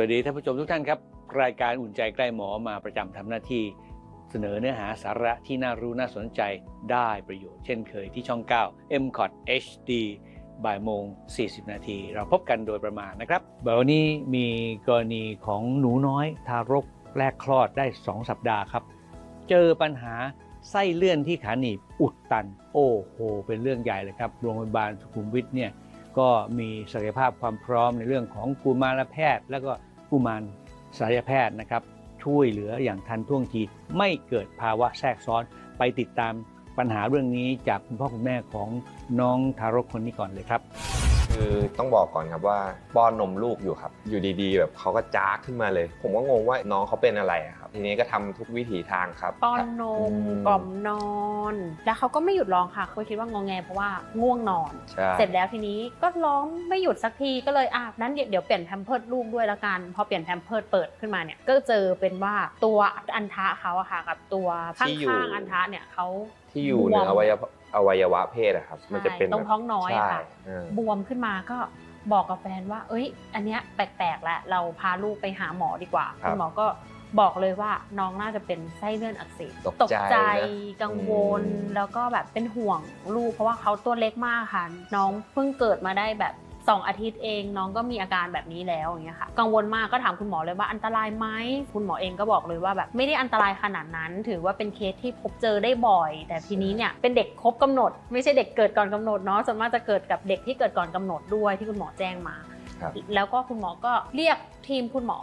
วัสดีท่านผู้ชมทุกท่านครับ รายการอุ่นใจใกล้หมอมาประจำทำหน้าที่ เสนอเนื้อหาสาระที่น่ารู้น่าสนใจได้ประโยชน์เช่นเคยที่ช่อง 9 m c o t HD บ่ายโมง 40 นาที เราพบกันโดยประมาณนะครับแบบวันนี้มีกรณีของหนูน้อยทารกแรกคลอดได้ 2 สัปดาห์ครับ เจอปัญหาไส้เลื่อนที่ขาหนีบอุดตัน โอ้โห เป็นเรื่องใหญ่เลยครับโรงพยาบาลสุขุมวิทเนี่ยก็มีศักยภาพความพร้อมในเรื่องของกุมารแพทย์ แล้วก็ กุมารศัลยแพทย์นะครับ ช่วยเหลืออย่างทันท่วงทีไม่เกิดภาวะแทรกซ้อนไปติดตามปัญหาเรื่องนี้จากคุณพ่อคุณแม่ของน้องทารกคนนี้ก่อนเลยครับ คือต้องบอกก่อนครับว่าป้อนนมลูกอยู่ครับ อยู่ดีๆ แบบเขาก็จ้าขึ้นมาเลย ผมก็งงว่าน้องเขาเป็นอะไรอะครับทีนี้ก็ทำทุกวิถีทางครับป้อนนมอืมกล่อมนอน แล้วเขาก็ไม่หยุดร้องค่ะเขาคิดว่างงแงเพราะว่าง่วงนอน ใช่เสร็จแล้วทีนี้ก็ร้องไม่หยุดสักทีก็เลยอะนั้นเดี๋ยวเดี๋ยวเปลี่ยนแพมเพิร์ดลูกด้วยละกันพอเปลี่ยนแพมเพิร์ดเปิดขึ้นมาเนี่ยก็เจอเป็นว่าตัวอันทะเขาอะค่ะกับตัวข้างๆอันทะเนี่ยเขา ที่อยู่เหนืออวัยวะ อวัยวะเพศอะครับ มันจะเป็นตรงท้องน้อยอะค่ะใช่เออบวมขึ้นมาก็บอกกับแฟนว่า เอ้ย อันเนี้ยแปลกๆแล้วเราพาลูกไปหาหมอดีกว่าครับคุณหมอก็บอกเลยว่าน้องน่าจะเป็นไส้เลื่อนอักเสบตกใจนะกังวลอืมแล้วก็แบบเป็นห่วงลูก เพราะว่าเขาตัวเล็กมากค่ะ น้องเพิ่งเกิดมาได้แบบ สองอาทิตย์เองน้องก็มีอาการแบบนี้แล้วอย่างเงี้ยค่ะกังวลมากก็ถามคุณหมอเลยว่าอันตรายไหมคุณหมอเองก็บอกเลยว่าแบบไม่ได้อันตรายขนาดนั้น ถือว่าเป็นเคสที่พบเจอได้บ่อย แต่ทีนี้เนี่ยเป็นเด็กครบกำหนด ไม่ใช่เด็กเกิดก่อนกำหนดเนาะส่วนมากจะเกิดกับเด็กที่เกิดก่อนกำหนดด้วยที่คุณหมอแจ้งมา ครับแล้วก็คุณหมอก็เรียกทีมคุณหมอ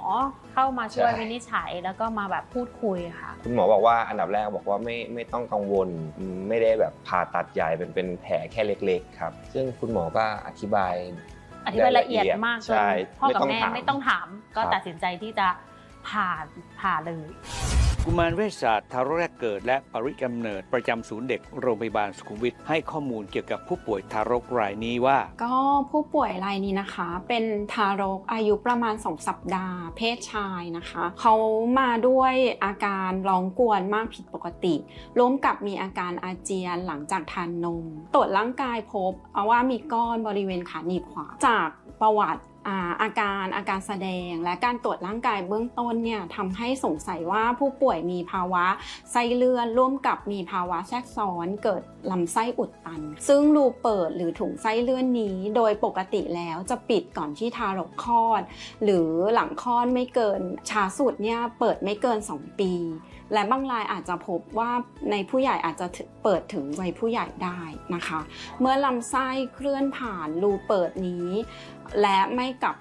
เข้ามาช่วยใช่ วินิจฉัยแล้วก็มาแบบพูดคุยค่ะ คุณหมอบอกว่าอันดับแรกบอกว่าไม่ไม่ต้องกังวลอืมไม่ได้แบบผ่าตัดใหญ่เป็นเป็นแผลแค่เล็กๆครับ ซึ่งคุณหมอก็อธิบาย อธิบายละเอียดมากจนใช่พ่อกับแม่ไม่ไม่ต้ต้อองงถาถามมก็ครับตัดสินใจที่จะผ่าผ่าเลย กุมารเวชศาสตร์ทารกแรกเกิดและปริกำเนิดประจำศูนย์เด็กโรงพยาบาลสุขุมวิทให้ข้อมูลเกี่ยวกับผู้ป่วยทารกรายนี้ว่า ก็ผู้ป่วยรายนี้นะคะ เป็นทารกอายุประมาณ 2 สัปดาห์ เพศชายนะคะ เขามาด้วยอาการร้องกวนมากผิดปกติร่วมกับมีอาการอาเจียนหลังจากทานนม ตรวจร่างกายพบว่ามีก้อนบริเวณขาหนีบขวาจากประวัติ อาการอาการแสดงและการตรวจร่างกายเบื้องต้นเนี่ยทำให้สงสัยว่าผู้ป่วยมีภาวะไส้เลื่อนร่วมกับมีภาวะแทรกซ้อนเกิดลำไส้อุดตัน ซึ่งรูเปิดหรือถุงไส้เลื่อนนี้ โดยปกติแล้วจะปิดก่อนที่ทารกคลอด หรือหลังคลอดไม่เกินช้าสุดเนี่ยเปิดไม่เกิน 2 ปีและบางรายอาจจะพบว่าในผู้ใหญ่อาจจะเปิดถึงวัยผู้ใหญ่ได้นะคะ เมื่อลำไส้เคลื่อนผ่านรูเปิดนี้ และไม่กลับ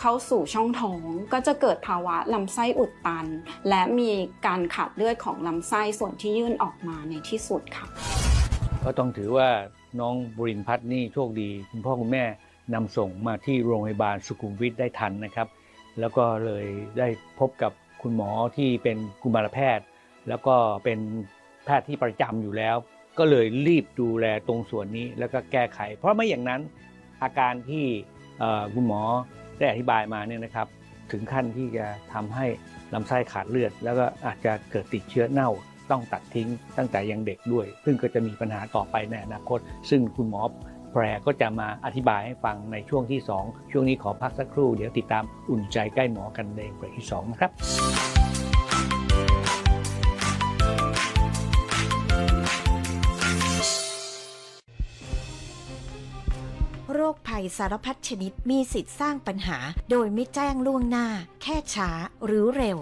เข้าสู่ช่องท้องก็จะเกิดภาวะลำไส้อุดตัน และมีการขาดเลือดของลำไส้ส่วนที่ยื่นออกมาในที่สุดค่ะ ก็ต้องถือว่าน้องบุรินพัฒน์นี่โชคดีคุณพ่อคุณแม่นำส่งมาที่โรงพยาบาลสุขุมวิทได้ทันนะครับ แล้วก็เลยได้พบกับคุณหมอที่เป็นกุมารแพทย์ แล้วก็เป็นแพทย์ที่ประจำอยู่แล้ว ก็เลยรีบดูแลตรงส่วนนี้แล้วก็แก้ไข เพราะไม่อย่างนั้นอาการที่คุณหมอได้อธิบายมาเนี่ยนะครับ ถึงขั้นที่จะทำให้ลำไส้ขาดเลือด แล้วก็อาจจะเกิดติดเชื้อเน่าต้องตัดทิ้งตั้งแต่ยังเด็กด้วย ซึ่งก็จะมีปัญหาต่อไปในอนาคต ซึ่งคุณหมอแพรก็จะมาอธิบายให้ฟังในช่วงที่ 2 ช่วงนี้ขอพักสักครู่ เดี๋ยวติดตามอุ่นใจใกล้หมอกันในเบรกที่ 2 นะครับ สารพัดชนิดมีสิทธิ์สร้างปัญหา โดยไม่แจ้งล่วงหน้า แค่ช้าหรือเร็ว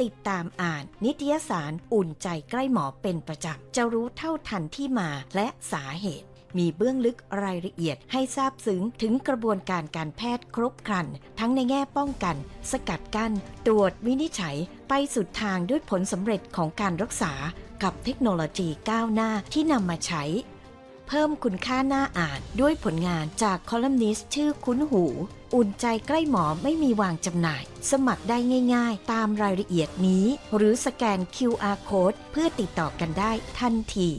ติดตามอ่าน นิตยสารอุ่นใจใกล้หมอเป็นประจำจะรู้เท่าทันที่มาและสาเหตุ มีเบื้องลึกรายละเอียดให้ทราบซึ้งถึงกระบวนการการแพทย์ครบครัน ทั้งในแง่ป้องกัน สกัดกั้นตรวจวินิจฉัย ไปสุดทางด้วยผลสำเร็จของการรักษา กับเทคโนโลยีก้าวหน้าที่นำมาใช้ เพิ่มคุณค่าหน้าอ่านด้วยผลงานจากคอลัมนิสต์ชื่อคุ้นหู อุ่นใจใกล้หมอไม่มีวางจำหน่าย สมัครได้ง่ายๆ ตามรายละเอียดนี้ หรือสแกน QR Code เพื่อติดต่อกันได้ทันที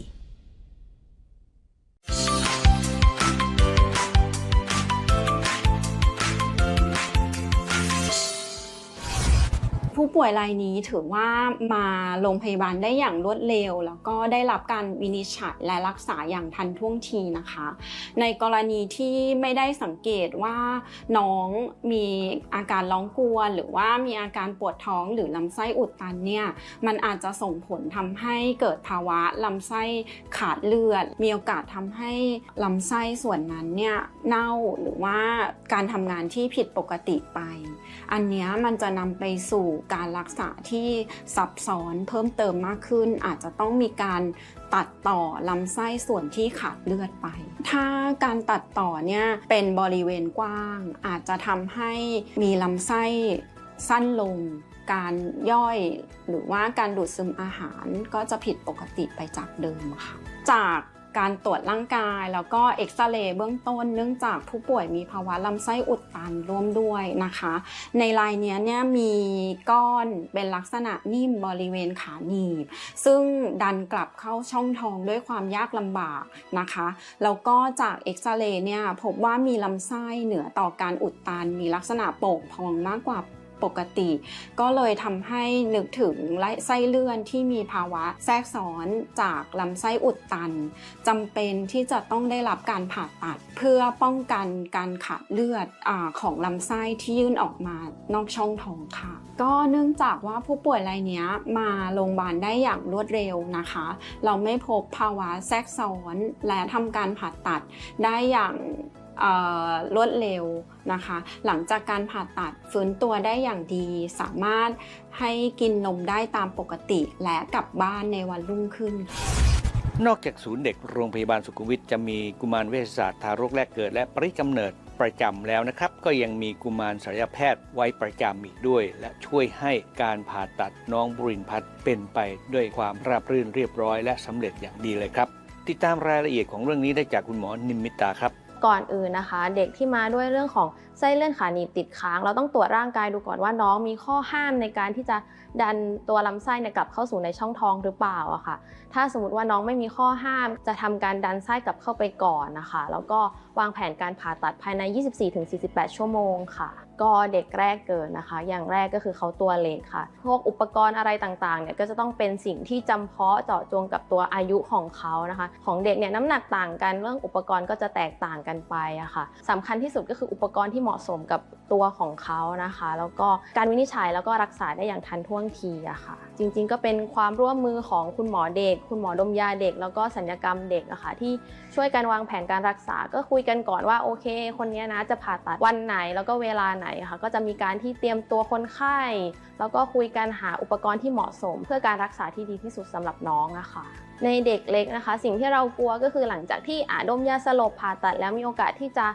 ผู้ป่วยรายนี้ถือว่ามาโรงพยาบาลได้อย่างรวดเร็ว แล้วก็ได้รับการวินิจฉัยและรักษาอย่างทันท่วงทีนะคะ ในกรณีที่ไม่ได้สังเกตว่าน้องมีอาการร้องกวนหรือว่ามีอาการปวดท้องหรือลำไส้อุดตันเนี่ยมันอาจจะส่งผลทำให้เกิดภาวะลำไส้ขาดเลือด มีโอกาสทำให้ลำไส้ส่วนนั้นเนี่ยเน่าหรือว่าการทำงานที่ผิดปกติไป อันนี้มันจะนำไปสู่การรักษาที่ซับซ้อนเพิ่มเติมมากขึ้น อาจจะต้องมีการตัดต่อลำไส้ส่วนที่ขาดเลือดไป ถ้าการตัดต่อเนี่ยเป็นบริเวณกว้าง อาจจะทำให้มีลำไส้สั้นลง การย่อยหรือว่าการดูดซึมอาหารก็จะผิดปกติไปจากเดิมค่ะ จาก การตรวจร่างกาย แล้วก็เอ็กซเรย์เบื้องต้นเนื่องจากผู้ป่วยมีภาวะลำไส้อุดตันร่วมด้วยนะคะ ในลายนี้เนี่ยมีก้อนเป็นลักษณะนิ่มบริเวณขาหนีบ ซึ่งดันกลับเข้าช่องท้องด้วยความยากลำบากนะคะ แล้วก็จากเอ็กซเรย์เนี่ยพบว่ามีลำไส้เหนือต่อการอุดตัน มีลักษณะโป่งพองมากกว่า ปกติ ก็เลยทำให้นึกถึงไส้เลื่อนที่มีภาวะแทรกซ้อนจากลำไส้อุดตันจำเป็นที่จะต้องได้รับการผ่าตัด เพื่อป้องกันการขาดเลือดอของลำไส้ที่ยื่นออกมานอกช่องท้องค่ะ ก็เนื่องจากว่าผู้ป่วยรายนี้มาโรงพยาบาลได้อย่างรวดเร็วนะคะ เราไม่พบภาวะแทรกซ้อนและทำการผ่าตัดได้อย่าง รวดเร็วนะคะ หลังจากการผ่าตัดฟื้นตัวได้อย่างดี สามารถให้กินนมได้ตามปกติและกลับบ้านในวันรุ่งขึ้น นอกจากศูนย์เด็กโรงพยาบาลสุขุมวิทจะมีกุมารเวชศาสตร์ทารกแรกเกิด และปริกำเนิดประจำแล้วนะครับ ก็ยังมีกุมารศัลยแพทย์ไว้ประจำอีกด้วย และช่วยให้การผ่าตัดน้องบุรินพัฒน์เป็นไปด้วยความราบรื่นเรียบร้อย และสำเร็จอย่างดีเลยครับ ติดตามรายละเอียดของเรื่องนี้ได้จากคุณหมอนิมมิตาครับ ก่อนอื่นนะคะ เด็กที่มาด้วยเรื่องของไส้เลื่อนขาหนีบติดค้าง เราต้องตรวจร่างกายดูก่อนว่าน้องมีข้อห้ามในการที่จะดันตัวลำไส้เนี่ยกลับเข้าสู่ในช่องท้องหรือเปล่าอะค่ะ ถ้าสมมติว่าน้องไม่มีข้อห้ามจะทำการดันไส้กลับเข้าไปก่อนนะคะ แล้วก็ วางแผนการผ่าตัดภายใน 24-48 ชั่วโมงค่ะ ก็เด็กแรกเกิดนะคะ อย่างแรกก็คือเขาตัวเล็กค่ะ พวกอุปกรณ์อะไรต่างๆเนี่ยก็จะต้องเป็นสิ่งที่จำเพาะเจาะจงกับตัวอายุของเขานะคะ ของเด็กเนี่ยน้ำหนักต่างกันเรื่องอุปกรณ์ก็จะแตกต่างกันไปอะค่ะสำคัญที่สุดก็คืออุปกรณ์ที่เหมาะสมกับตัวของเขานะคะ แล้วก็การวินิจฉัยแล้วก็รักษาได้อย่างทันท่วงทีอะค่ะ จริงๆ ก็เป็นความร่วมมือของคุณหมอเด็ก คุณหมอดมยาเด็ก แล้วก็สัญญกรรมเด็กอะคะที่ช่วยกันวางแผนการรักษาก็คุยกันก่อนว่าโอเค คนนี้นะจะผ่าตัดวันไหนแล้วก็เวลาไหนค่ะก็จะมีการที่เตรียมตัวคนไข้ แล้วก็คุยกันหาอุปกรณ์ที่เหมาะสม เพื่อการรักษาที่ดีที่สุดสำหรับน้องอะค่ะในเด็กเล็กนะคะ สิ่งที่เรากลัวก็คือหลังจากที่อาดมยาสลบผ่าตัดแล้วมีโอกาสที่จะ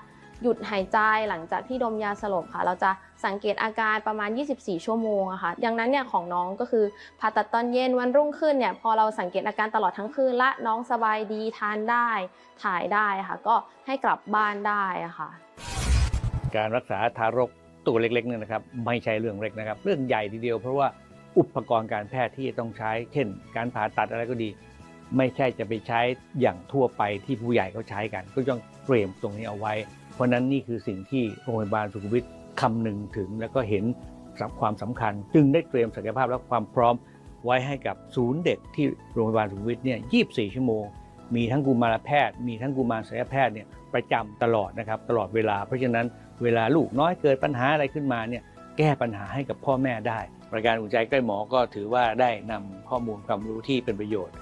หยุดหายใจหลังจากที่ดมยาสลบค่ะ เราจะสังเกตอาการประมาณ 24 ชั่วโมงอะค่ะดังนั้นเนี่ยของน้องก็คือผ่าตัดตอนเย็นวันรุ่งขึ้นเนี่ยพอเราสังเกตอาการตลอดทั้งคืนละน้องสบายดีทานได้ ถ่ายได้ค่ะ ก็ให้กลับบ้านได้อะค่ะ การรักษาทารกตัวเล็กๆเนี่ยนะครับไม่ใช่เรื่องเล็กนะครับ เรื่องใหญ่ทีเดียวเพราะว่าอุปกรณ์การแพทย์ที่ต้องใช้ เช่น การผ่าตัดอะไรก็ดี ไม่ใช่จะไปใช้อย่างทั่วไปที่ผู้ใหญ่เขาใช้กัน ก็ต้องเตรียมตรงนี้เอาไว้ ราะนั้นนี่คือสิ่งที่โรงพยาบาลสุขุมวิทคำนึงถึง แล้วก็เห็นความสำคัญ จึงได้เตรียมศักยภาพและความพร้อมไว้ให้กับศูนย์เด็กที่โรงพยาบาลสุขุมวิทเนี่ย 24 ชั่วโมง มีทั้งกุมารแพทย์ มีทั้งกุมารศัลยแพทย์เนี่ยประจำตลอดนะครับตลอดเวลา เพราะฉะนั้นเวลาลูกน้อยเกิดปัญหาอะไรขึ้นมาเนี่ยแก้ปัญหาให้กับพ่อแม่ได้ รายการอุ่นใจใกล้หมอก็ถือว่าได้นำข้อมูลความรู้ที่เป็นประโยชน์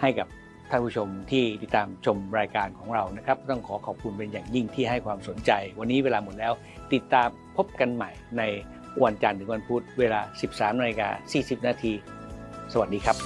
ให้กับ ท่านผู้ชมที่ติดตามชมรายการของเรานะครับ ต้องขอขอบคุณเป็นอย่างยิ่งที่ให้ความสนใจ วันนี้เวลาหมดแล้ว ติดตามพบกันใหม่ในวันจันทร์ถึงวันพุธเวลา 13นาฬิกา40 นาที สวัสดีครับ